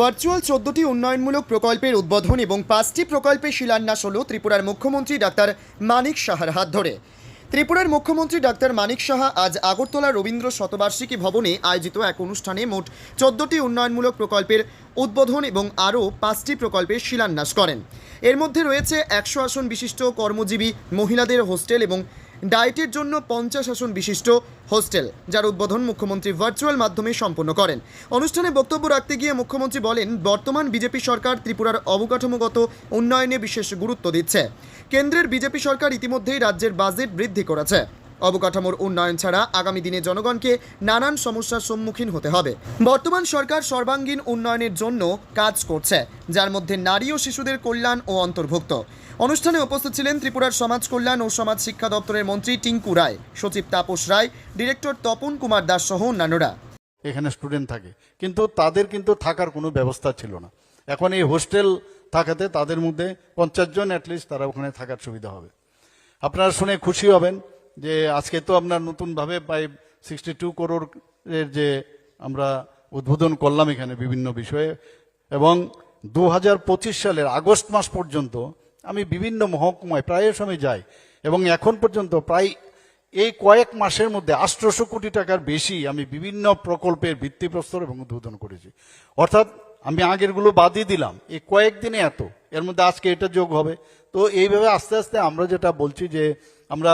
Virtual চোদ্দটি উন্নয়নমূলক প্রকল্পের উদ্বোধন এবং পাঁচটি প্রকল্পের শিলান্যাস হল ত্রিপুরার মুখ্যমন্ত্রী ডাক্তার মানিক সাহার হাত ধরে। ত্রিপুরার মুখ্যমন্ত্রী ডাক্তার মানিক সাহা আজ আগরতলা রবীন্দ্র শতবার্ষিকী ভবনে আয়োজিত এক অনুষ্ঠানে মোট চোদ্দটি উন্নয়নমূলক প্রকল্পের উদ্বোধন এবং আরও পাঁচটি প্রকল্পের শিলান্যাস করেন। এর মধ্যে রয়েছে একশো আসন বিশিষ্ট কর্মজীবী মহিলাদের হোস্টেল এবং ডায়েটের জন্য পঞ্চাশ আসন বিশিষ্ট হোস্টেল, যার উদ্বোধন মুখ্যমন্ত্রী ভার্চুয়াল মাধ্যমে সম্পন্ন করেন। অনুষ্ঠানে বক্তব্য রাখতে গিয়ে মুখ্যমন্ত্রী বলেন, বর্তমান বিজেপি সরকার ত্রিপুরার অবকাঠামোগত উন্নয়নে বিশেষ গুরুত্ব দিচ্ছে। কেন্দ্রের বিজেপি সরকার ইতিমধ্যেই রাজ্যের বাজেট বৃদ্ধি করেছে। অবকাঠামোর উন্নয়ন ছাড়া আগামী দিনে জনগণকে নানান সমস্যার সম্মুখীন হতে হবে। বর্তমান সরকার সর্বাঙ্গীন উন্নয়নের জন্য কাজ করছে, যার মধ্যে নারী ও শিশুদের কল্যাণ ও অন্তর্ভুক্ত। অনুষ্ঠানে উপস্থিত ছিলেন ত্রিপুরার সমাজ কল্যাণ ও সমাজ শিক্ষা দপ্তরের মন্ত্রী টিঙ্কু রায়, সচিব তাপস রায়, ডিরেক্টর তপন কুমার দাস সহ অন্যান্যরা। এখানে স্টুডেন্ট থাকে, কিন্তু তাদের কিন্তু থাকার কোনো ব্যবস্থা ছিল না। এখন এই হোস্টেল থাকাতে তাদের মধ্যে পঞ্চাশ জন অ্যাটলিস্ট তারা ওখানে থাকার সুবিধা হবে। আপনারা শুনে খুশি হবেন যে আজকে তো আপনার নতুনভাবে প্রায় সিক্সটি টু এর যে আমরা উদ্বোধন করলাম এখানে বিভিন্ন বিষয়ে, এবং দু হাজার পঁচিশ সালের আগস্ট মাস পর্যন্ত আমি বিভিন্ন মহকুমায় প্রায় সময় যাই, এবং এখন পর্যন্ত প্রায় এই কয়েক মাসের মধ্যে আষ্টশো কোটি টাকার বেশি আমি বিভিন্ন প্রকল্পের ভিত্তিপ্রস্তর এবং উদ্বোধন করেছি। অর্থাৎ আমি আগেরগুলো বাদই দিলাম, এই কয়েকদিনে এত, এর মধ্যে আজকে এটা যোগ হবে। তো এইভাবে আস্তে আস্তে আমরা যেটা বলছি যে আমরা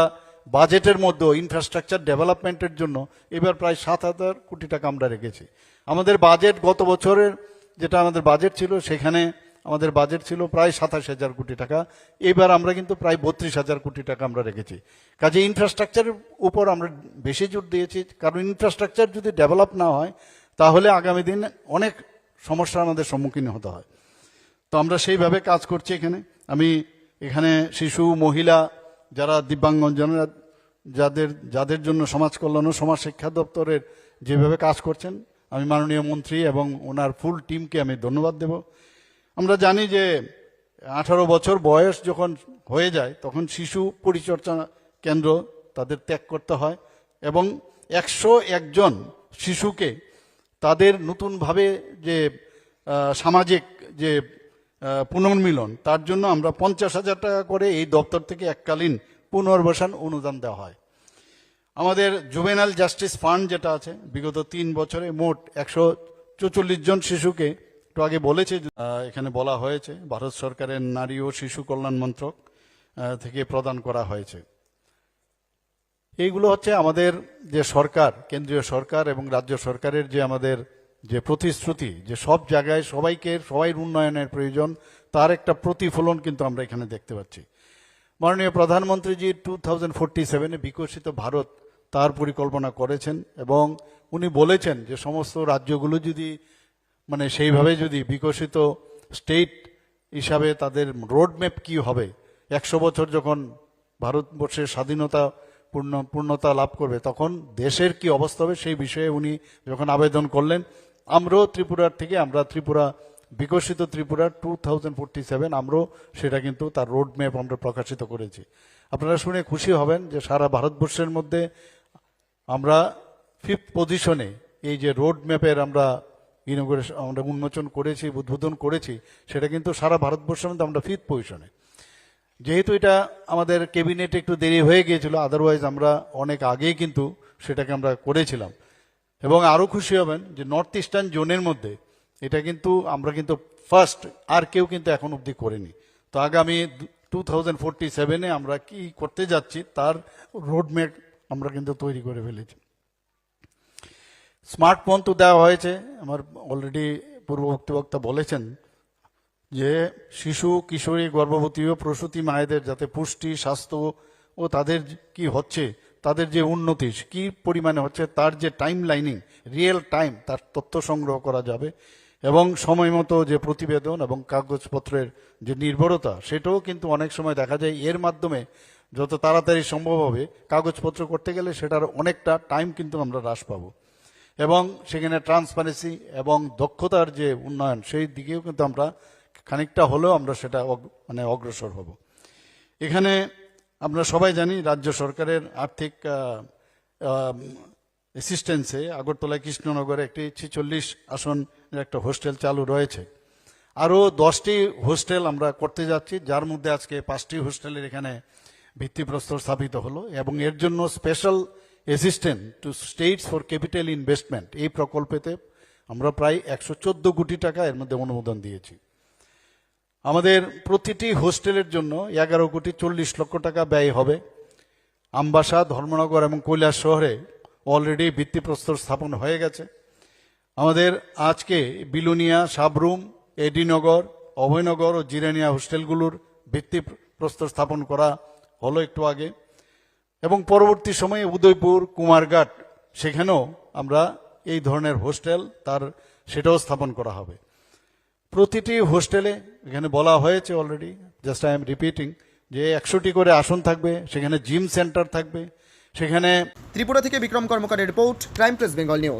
বাজেটের মধ্যে ইনফ্রাস্ট্রাকচার ডেভেলপমেন্টের জন্য এবার প্রায় সাত হাজার কোটি টাকা আমরা রেখেছি। আমাদের বাজেট গত বছরের যেটা আমাদের বাজেট ছিল, সেখানে আমাদের বাজেট ছিল প্রায় সাতাশ হাজার কোটি টাকা। এবার আমরা কিন্তু প্রায় বত্রিশ হাজার কোটি টাকা আমরা রেখেছি। কাজে ইনফ্রাস্ট্রাকচারের উপর আমরা বেশি জোর দিয়েছি। কারণ ইনফ্রাস্ট্রাকচার যদি ডেভেলপ না হয়, তাহলে আগামী দিন অনেক সমস্যার আমাদের সম্মুখীন হতে হয়। তো আমরা সেইভাবে কাজ করছি এখানে। আমি এখানে শিশু, মহিলা, যারা দিব্যাঙ্গজনরা যাদের যাদের জন্য সমাজ কল্যাণ ও সমাজ শিক্ষা দপ্তরের যেভাবে কাজ করছেন, আমি মাননীয় মন্ত্রী এবং ওনার ফুল টিমকে আমি ধন্যবাদ দেব। আমরা জানি যে আঠারো বছর বয়স যখন হয়ে যায়, তখন শিশু পরিচর্যা কেন্দ্র তাদের ত্যাগ করতে হয় এবং একশো একজন শিশুকে তাদের নতুনভাবে যে সামাজিক যে পুনর্মিলন, তার জন্য আমরা পঞ্চাশ হাজার টাকা করে এই দপ্তর থেকে এককালীন পুনর্বাসন অনুদান দেওয়া হয়। আমাদের জুবেনাল জাস্টিস ফান্ড যেটা আছে, বিগত তিন বছরে মোট একশো চৌচল্লিশ জন শিশুকে, একটু আগে বলেছে এখানে বলা হয়েছে, ভারত সরকারের নারী ও শিশু কল্যাণ মন্ত্রক থেকে প্রদান করা হয়েছে। এইগুলো হচ্ছে আমাদের যে সরকার, কেন্দ্রীয় সরকার এবং রাজ্য সরকারের যে আমাদের যে প্রতিশ্রুতি, যে সব জায়গায় সবাইকে সবাই উন্নয়নের প্রয়োজন, তার একটা প্রতিফলন কিন্তু আমরা এখানে দেখতে পাচ্ছি। মাননীয় প্রধানমন্ত্রীজি টু থাউজেন্ড ফোরটি সেভেনে বিকশিত ভারত তার পরিকল্পনা করেছেন এবং উনি বলেছেন যে সমস্ত রাজ্যগুলো যদি মানে সেইভাবে যদি বিকশিত স্টেট হিসাবে তাদের রোডম্যাপ কি হবে? একশো বছর যখন ভারতবর্ষের স্বাধীনতা পূর্ণ, পূর্ণতা লাভ করবে, তখন দেশের কি অবস্থা হবে সেই বিষয়ে উনি যখন আবেদন করলেন, আমরাও ত্রিপুরার থেকে, আমরা ত্রিপুরা বিকশিত Tripura two thousand forty seven আমরাও সেটা কিন্তু তার রোড ম্যাপ আমরা প্রকাশিত করেছি। আপনারা শুনে খুশি হবেন যে সারা ভারতবর্ষের মধ্যে আমরা ফিফথ পজিশনে এই যে রোড ম্যাপের আমরা ইনোগ্রেশন আমরা উন্মোচন করেছি, উদ্বোধন করেছি, সেটা কিন্তু সারা ভারতবর্ষের মধ্যে আমরা ফিফথ পজিশনে যেহেতু এটা আমাদের ক্যাবিনেটে একটু দেরি হয়ে গিয়েছিল আদারওয়াইজ আমরা অনেক আগেই কিন্তু সেটাকে আমরা করেছিলাম। এবং আরও খুশি হবেন যে নর্থ ইস্টার্ন জোনের মধ্যে এটা কিন্তু আমরা কিন্তু ফার্স্ট আর কেউ কিন্তু এখন অবধি করেনি। তো আগামী টু থাউজেন্ড ফোরটি সেভেনে আমরা কি করতে যাচ্ছি তার রোডম্যাপ আমরা কিন্তু তৈরি করে ফেলেছি। স্মার্টফোন তো দেওয়া হয়েছে, আমার অলরেডি পূর্ববর্তী বক্তা বলেছেন যে শিশু, কিশোরী, গর্ভবতী ও প্রসূতি মায়েদের যাতে পুষ্টি, স্বাস্থ্য ও তাদের কি হচ্ছে, তাদের যে উন্নতি, কি পরিমাণে হচ্ছে, তার যে টাইম লাইনিং রিয়েল টাইম তার তথ্য সংগ্রহ করা যাবে। এবং সময় মতো যে প্রতিবেদন এবং কাগজপত্রের যে নির্ভরতা, সেটাও কিন্তু অনেক সময় দেখা যায় এর মাধ্যমে যত তাড়াতাড়ি সম্ভব হবে কাগজপত্র করতে গেলে সেটার অনেকটা টাইম কিন্তু আমরা হ্রাস পাবো। এবং সেখানে ট্রান্সপারেন্সি এবং দক্ষতার যে উন্নয়ন, সেই দিকেও কিন্তু আমরা খানিকটা হলেও আমরা সেটা মানে অগ্রসর হব। এখানে আমরা সবাই জানি রাজ্য সরকারের আর্থিক অ্যাসিস্ট্যান্সে আগরতলা কৃষ্ণনগরে একটি ছেচল্লিশ আসন একটা হোস্টেল চালু রয়েছে। আরও দশটি হোস্টেল আমরা করতে যাচ্ছি, যার মধ্যে আজকে পাঁচটি হোস্টেলের এখানে ভিত্তিপ্রস্তর স্থাপিত হলো এবং এর জন্য special assistant to states for capital investment এই প্রকল্পেতে আমরা প্রায় একশো চোদ্দ কোটি টাকা এর মধ্যে অনুমোদন দিয়েছি। আমাদের প্রতিটি হোস্টেলের জন্য এগারো কোটি চল্লিশ লক্ষ টাকা ব্যয় হবে। আমবাসা, ধর্মনগর এবং কৈলাস শহরে অলরেডি ভিত্তিপ্রস্তর স্থাপন হয়ে গেছে। আমাদের আজকে বিলুনিয়া সাবরুম, এডিনগর, অভয়নগর ও জিরানিয়া হোস্টেলগুলোর ভিত্তি প্রস্তর স্থাপন করা হলো একটু আগে। এবং পরবর্তী সময়ে উদয়পুর, কুমারঘাট, সেখানেও আমরা এই ধরনের হোস্টেল তার সেটাও স্থাপন করা হবে। প্রতিটি হোস্টেলে, এখানে বলা হয়েছে already just I am repeating যে একশোটি করে আসন থাকবে, সেখানে জিম সেন্টার থাকবে, সেখানে ত্রিপুরা থেকে Bikram কর্মকারের report crime press Bengal news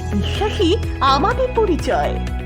বিশ্বাসী আমাদের পরিচয়।